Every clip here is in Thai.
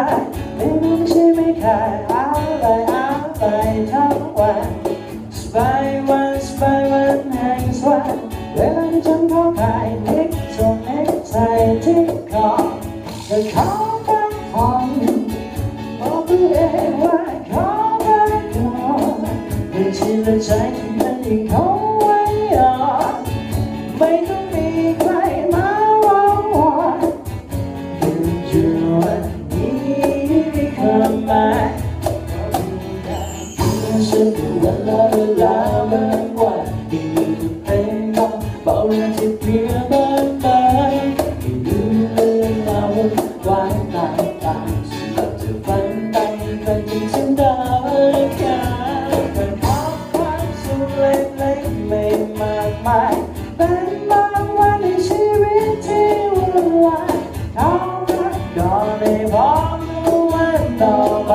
ายไม่รู้ใช่ไม่ขายอะไรอะไรทั้งวันสบายวันสบายวันแห่งสวรรค์เวลาที่ฉันเข้าขายเล็กจงเล็กใจที่คอจะขอพักผ่อนบอกตัวเองว่าขอพักผ่อนไม่ใช่ละใจที่มันยังคงไว้อ่อนไม่ต้องมี วันละเวลาบางวันที่มีเพลงร้องเบาเรื่องที่เพียบางไปที่ดูเรื่องราววายตายตายฉันหลับจะฝันไปฝันที่ฉันได้แค่เป็นความความสุขเล็กๆไม่มากมายเป็นบางวันในชีวิตที่วุ่นวายเขารักก่อนได้พร้อมวันต่อไป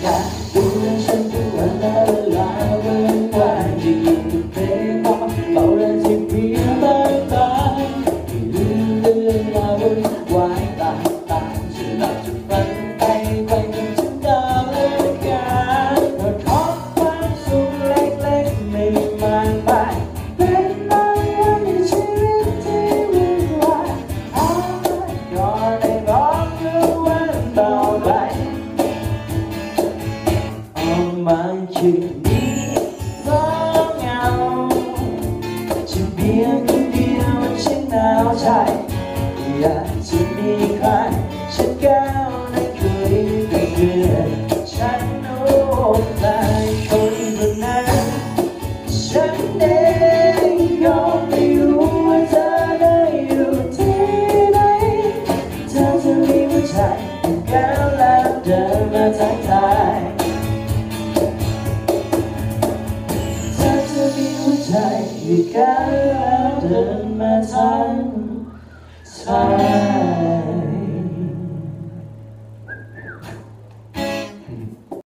ใจอยากจะมีใครฉันก้าวนั้นคุยกับเพื่อนฉันรู้ใจคนคนนั้นฉันเองก็ไม่รู้ว่าเธอได้อยู่ที่ไหนเธอจะมีหัวใจก้าวแล้วเดินมาทักทายเธอจะมีหัวใจก้าวแล้วเดินมาทัก ทาย